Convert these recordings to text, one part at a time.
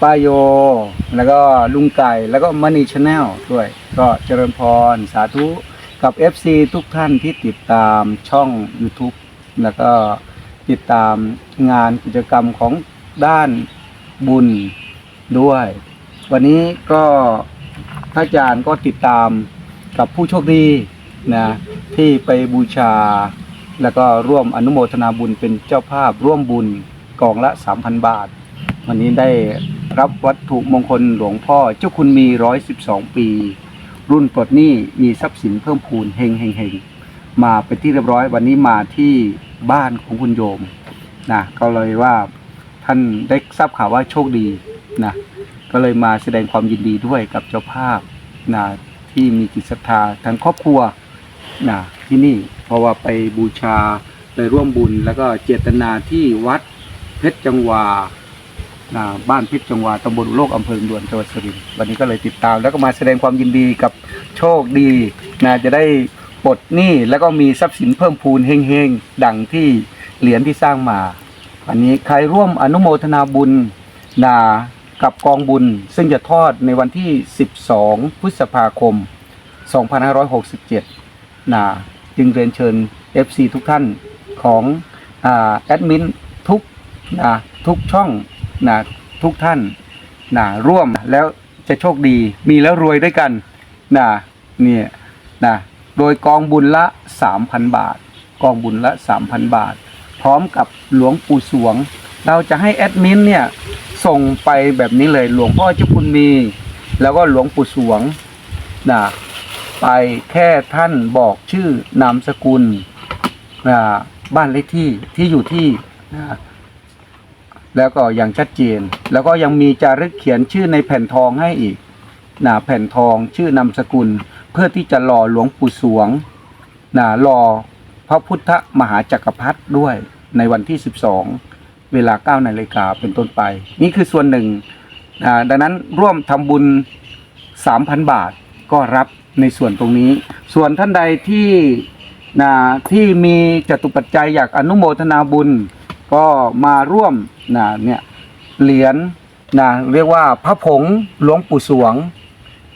ป้าโย แล้วก็ลุงไก่แล้วก็มณีชาแนลด้วย ก็เจริญพรสาธุกับ FC ทุกท่านที่ติดตามช่อง YouTube แล้วก็ติดตามงานกิจกรรมของด้านบุญด้วย วันนี้ก็พระอาจารย์ก็ติดตามกับผู้โชคดีนะที่ไปบูชา แล้วก็ร่วมอนุโมทนาบุญเป็นเจ้าภาพร่วมบุญกองละ 3,000 บาท วันนี้ได้รับวัตถุมงคลหลวงพ่อเจ้าคุณมี112ปี รุ่นปลดหนี้มีทรัพย์สินเพิ่มพูนเฮงเฮงเฮงมาเป็นที่เรียบร้อยวันนี้มาที่บ้านของคุณโยมนะก็เลยว่าท่านได้ทราบข่าวว่าโชคดีนะก็เลยมาแสดงความยินดีด้วยกับเจ้าภาพนะที่มีจิตศรัทธาทั้งครอบครัวนะที่นี่เพราะว่าไปบูชาไปร่วมบุญแล้วก็เจตนาที่วัดเพชรจังหวา นะบ้านพิษจังหวาตำบลโลกอำเภอดวนจังหวัดสุรินทร์วันนี้ก็เลยติดตาม แล้วก็มาแสดงความยินดีกับโชคดีนะจะได้ปลดหนี้แล้วก็มีทรัพย์สินเพิ่มพูนเฮงๆ ดังที่เหรียญที่สร้างมาวันนี้ใครร่วมอนุโมทนาบุญนะกับกองบุญ ซึ่งจะทอดในวันที่ 12 พฤษภาคม 2567นะจึงเรียนเชิญ FC ทุกท่านของอแอดมินทุกนะทุกช่อง นะทุกท่านนะร่วมแล้วจะโชคดี มีแล้วรวยด้วยกันนะเนี่ยนะโดยกองบุญละ 3,000 บาท กองบุญละ 3,000 บาท พร้อมกับหลวงปู่สวง เราจะให้แอดมินเนี่ยส่งไปแบบนี้เลยหลวงพ่อเจ้าคุณมี แล้วก็หลวงปู่สวงนะไปแค่ท่านบอกชื่อนามสกุลนะบ้านเลขที่ที่อยู่ที่นะ แล้วก็อย่างชัดเจน แล้วก็ยังมีจารึกเขียนชื่อในแผ่นทองให้อีกนะแผ่นทองชื่อนามสกุล เพื่อที่จะรอหลวงปู่สวงนะรอพระพุทธมหาจักรพรรดิด้วยในวันที่ 12 เวลา9นาฬิกาเป็นต้นไป นี่คือส่วนหนึ่งนะดังนั้นร่วมทำบุญ 3,000 บาทก็รับในส่วนตรงนี้ ส่วนท่านใดที่นะที่มีจตุปัจจัยอยากอนุโมทนาบุญ ก็มาร่วม นะเนี่ยเหรียญนะเรียกว่าพระผงหลวงปู่สวง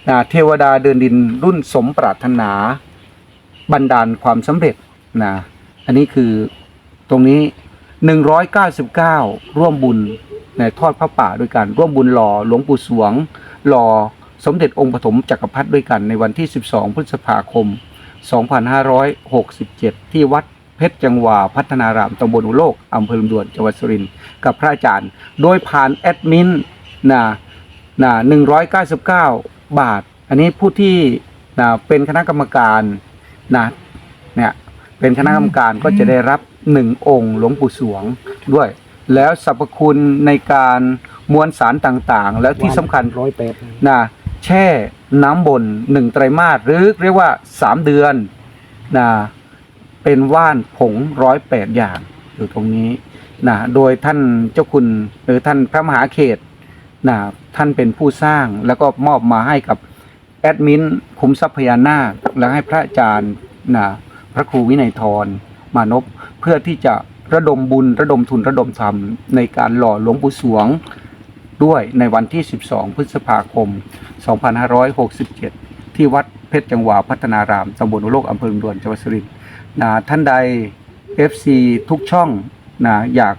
นะเทวดาเดินดินรุ่นสมปรารถนา บันดาลความสำเร็จนะอันนี้คือตรงนี้ 199 ร่วมบุญในทอดพระป่าด้วยกัน ร่วมบุญหล่อหลวงปู่สวง หล่อสมเด็จองค์ปฐมจักรพรรดิด้วยกันในวันที่ 12 พฤษภาคม 2567 ที่วัด เพชรจังหวาพัฒนารามตำบลอุโลกอำเภอลำดวนจังหวัดสุรินทร์กับพระอาจารย์ โดยผ่านแอดมินนะนะ199บาท อันนี้ผู้ที่นะเป็นคณะกรรมการนะเนี่ยเป็นคณะกรรมการก็จะได้รับหนึ่งองค์หลวงปู่สวงด้วย แล้วสรรพคุณในการมวลสารต่างๆ แล้วที่สำคัญร้อยแปดนะแช่น้ำบนหนึ่งไตรมาสหรือเรียกว่าสามเดือนนะ เป็นว่านผงร้อยแปดอย่างอยู่ตรงนี้นะโดยท่านเจ้าคุณหรือท่านพระมหาเขตนะท่านเป็นผู้สร้างแล้วก็มอบมาให้กับแอดมินคุ้มทรัพยานาคแล้วให้พระอาจารย์นะพระครูวินัยทรมานพเพื่อที่จะระดมบุญระดมทุนระดมธรรมในการหล่อหลวงปู่สวงด้วยในวันที่ 12 พฤษภาคม 2567 ที่วัดเพชรจังหวาพัฒนารามตำบลอุโลกอำเภอดวนจังหวัดสุรินทร์ นะท่านใด FC ทุกช่องนะอยาก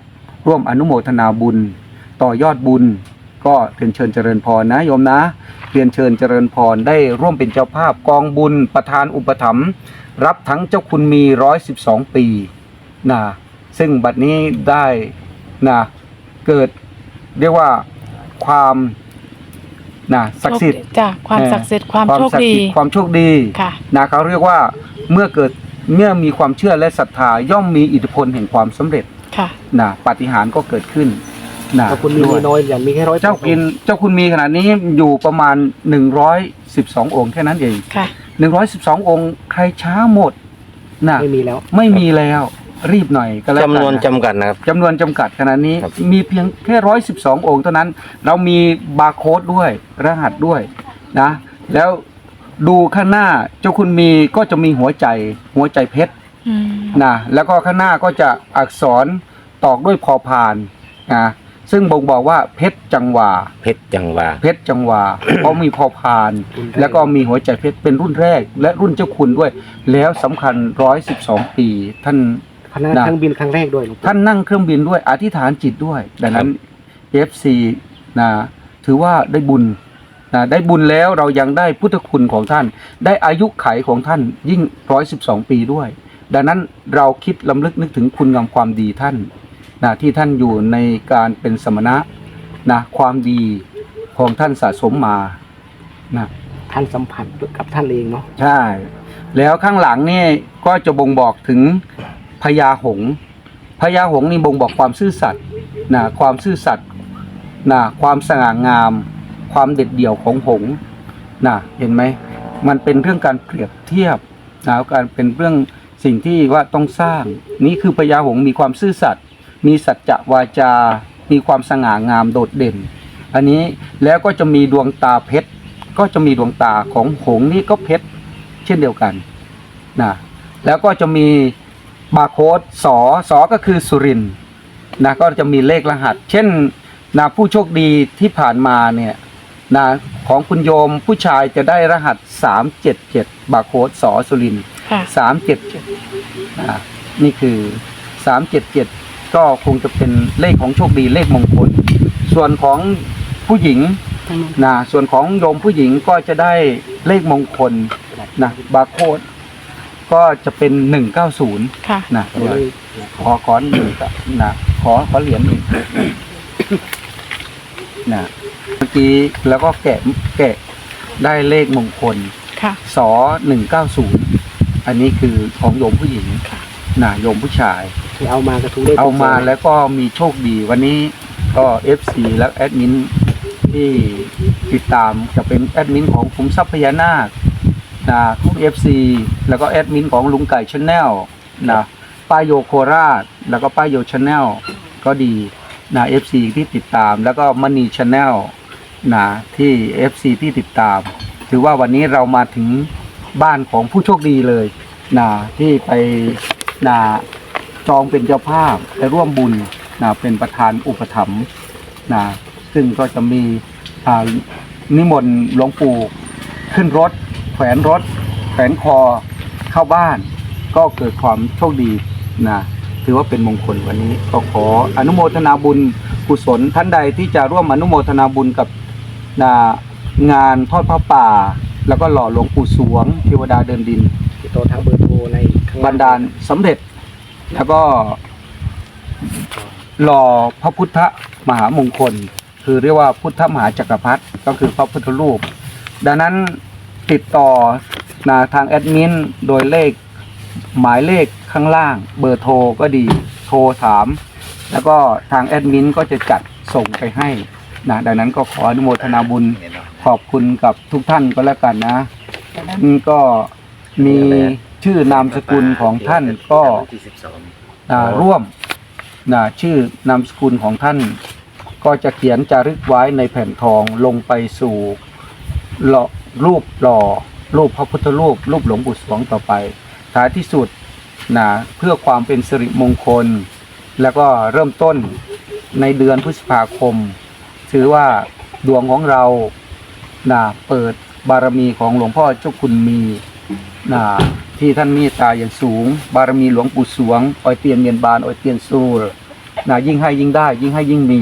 ร่วมอนุโมทนาบุญ ต่อยอดบุญ ก็เรียนเชิญเจริญพรนะโยมนะ เรียนเชิญเจริญพรได้ร่วมเป็นเจ้าภาพกองบุญประธานอุปถัมภ์รับทั้งเจ้าคุณมี 112 ปีนะซึ่งบัดนี้ได้นะเกิดเรียกว่าความนะศักดิ์สิทธิ์จ้ะความศักดิ์สิทธิ์ความโชคศักดีดิ์สิทธิ์ความโชคดีค่ะนะเขาเรียกว่าเมื่อเกิด เมื่อมีความเชื่อและศรัทธาย่อมมีอิทธิพลแห่งความสำเร็จค่ะนะปาฏิหาริย์ก็เกิดขึ้นนะถ้าคุณมีด้วยน้อยอย่างมีแค่ร้อยเจ้ากินเจ้าคุณมีขนาดนี้อยู่ประมาณ112องค์แค่นั้นเองค่ะ112องค์ใครช้าหมดนะไม่มีแล้วไม่มีแล้วรีบหน่อยก็แล้วกันจำนวนนะจำกัดนะครับจำนวนจำกัดขนาดนี้ครับมีเพียงแค่ร้อยสิบสององค์เท่านั้น เรามีบาร์โค้ดด้วยรหัสด้วยนะ แล้ว ดูข้างหน้าเจ้าคุณมีก็จะมีหัวใจหัวใจเพชรอืมนะแล้วก็ข้างหน้าก็จะอักษรตอกด้วยพอพานนะซึ่งบ่งบอกว่าเพชรจังหวา เพชรจังหวา เพชรจังหวา เพราะมีพอพาน แล้วก็มีหัวใจเพชรเป็นรุ่นแรก และรุ่นเจ้าคุณด้วย แล้วสำคัญร้อยสิบสองปี ท่าน คณะนะเครื่องบินครั้งแรกด้วยหลวงปู่ท่านนั่งเครื่องบินด้วยอธิษฐานจิตด้วย ดังนั้น FC นะถือว่าได้บุญ นะได้บุญแล้วเรายังได้พุทธคุณของท่าน ได้อายุไขของท่านยิ่งร้อยสิบสองปีด้วย ดังนั้นเราคิดลำลึกนึกถึงคุณงามความดีท่านนะที่ท่านอยู่ในการเป็นสมณะนะความดีของท่านสะสมมานะท่านสัมผัสกับท่านเองเนาะใช่ แล้วข้างหลังนี่ก็จะบ่งบอกถึงพญาหงส์พญาหงส์นี่บ่งบอกความซื่อสัตย์นะความซื่อสัตย์นะความสง่างาม ความเด็ดเดี่ยวของหงนะเห็นไหมมันเป็นเรื่องการเปรียบเทียบนะการเป็นเรื่องสิ่งที่ว่าต้องสร้าง นี่คือพญาหงมีความซื่อสัตย์มีสัจจะวาจา มีความสง่างามโดดเด่น อันนี้แล้วก็จะมีดวงตาเพชรก็จะมีดวงตาของหงนี่ก็เพชรเช่นเดียวกันนะแล้วก็จะมีบาร์โค้ดสอสอก็คือสุรินทร์นะก็จะมีเลขรหัส เช่นนะผู้โชคดีที่ผ่านมาเนี่ย นะของคุณโยมผู้ชายจะได้รหัส 377 บาร์โค้ดสอสุรินทร์ค่ะ377นะนี่คือ 377 ก็คงจะเป็นเลขของโชคดีเลขมงคล ส่วนของผู้หญิงนะส่วนของโยมผู้หญิงก็จะได้เลขมงคลนะบาร์โค้ดก็จะเป็นหนึ่งเก้าศูนย์ค่ะนะเอาเลยขอขอหนึ่งกับนะขอขอเหรียญหนึ่งนะเมื่ อกี้แล้วก็แกะแกะได้เลขมงคลค่ะ สอหนึ่งเก้าศูนย์อันนี้คือของโยมผู้หญิงค่ะนะโยมผู้ชาย ที่เอามากระทุกเลขเอามาแล้วก็มีโชคดีวันนี้ก็ FC และแอดมินที่ติดตามจะเป็นแอดมินของคุมทรัพย์พญานาคนะทุก FC แล้วก็แอดมินของลุงไก่ชาแนลนะป้ายโยโคราช แล้วก็ป้ายโยชาแนลก็ดีนะ FC ที่ติดตามแล้วก็มณีชาแนล นะที่ FC ที่ติดตาม ถือว่าวันนี้เรามาถึงบ้านของผู้โชคดีเลยนะที่ไปนะจองเป็นเจ้าภาพและร่วมบุญนะเป็นประธานอุปถัมภ์นะซึ่งก็จะมีนิมนต์หลวงปู่ขึ้นรถ แขวนรถ แขวนคอเข้าบ้าน ก็เกิดความโชคดีนะถือว่าเป็นมงคลวันนี้ก็ขออนุโมทนาบุญกุศลท่านใดที่จะร่วมอนุโมทนาบุญกับ นะงานทอดพระป่า แล้วก็หล่อหลวงปู่สวงเทวดาเดินดินติดต่อทางเบอร์โทรในข้งล่งบันดาลสำเร็จ แล้วก็หล่อพระพุทธมหามงคล คือเรียกว่าพุทธมหาจักรพรรดิก็คือพระพุทธรูป ดังนั้นติดต่อนะทางแอดมินโดยเลขหมายเลขข้างล่าง เบอร์โทรก็ดีโทรถาม แล้วก็ทางแอดมินก็จะจัดส่งไปให้ นะดังนั้นก็ขออนุโมทนาบุญขอบคุณกับทุกท่านก็แล้วกันนะนี่ก็มีชื่อนามสกุลของท่านก็อ่าร่วมนะชื่อนามสกุลของท่าน ก็จะเขียนจารึกไว้ในแผ่นทองลงไปสู่หล่อรูปหล่อรูปพระพุทธรูป รูปหลวงปู่สวงต่อไปท้ายที่สุดนะเพื่อความเป็นสิริมงคล แล้วก็เริ่มต้นในเดือนพฤษภาคม ถือว่าดวงของเรานะเปิดบารมีของหลวงพ่อเจ้าคุณมีนะที่ท่านเมตตาอย่างสูง บารมีหลวงปู่สวงออยเตียนเมียนบานออยเตียนสูรนะยิ่งให้ยิ่งได้ ยิ่งให้ยิ่งมี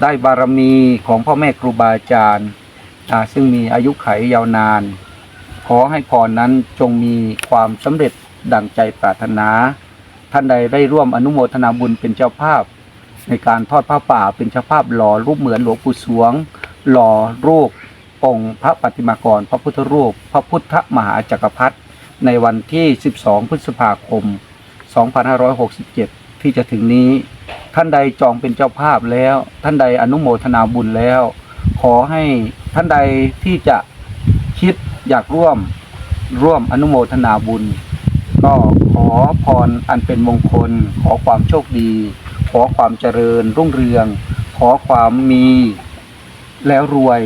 ได้บารมีของพ่อแม่ครูบาอาจารย์อ่าซึ่งมีอายุไขยาวนาน ขอให้พรนั้นจงมีความสำเร็จดังใจปรารถนา ท่านใดได้ร่วมอนุโมทนาบุญเป็นเจ้าภาพ ในการทอดผ้าป่าเป็นเจ้าภาพหล่อรูปเหมือนหลวงปู่สวง หล่อรูปองค์พระปฏิมากร พระพุทธรูป พระพุทธมหาจักรพรรดิในวันที่ 12 พฤษภาคม 2567 ที่จะถึงนี้ ท่านใดจองเป็นเจ้าภาพแล้ว ท่านใดอนุโมทนาบุญแล้ว ขอให้ท่านใดที่จะคิดอยากร่วมร่วมอนุโมทนาบุญ ก็ขอพรอันเป็นมงคลขอความโชคดี ขอความเจริญรุ่งเรือง ขอความมีแล้วรวย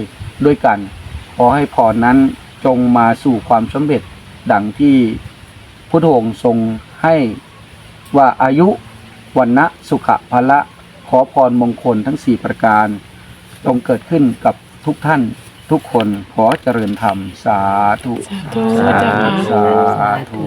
ด้วยกัน ขอให้พรนั้นจงมาสู่ความสำเร็จดังที่พุทธองค์ทรงให้ว่าอายุวันนะสุขภละ ขอพรมงคลทั้งสี่ประการจงเกิดขึ้นกับทุกท่านทุกคนขอเจริญธรรม สาธุ สาธุจ้ะสาธุ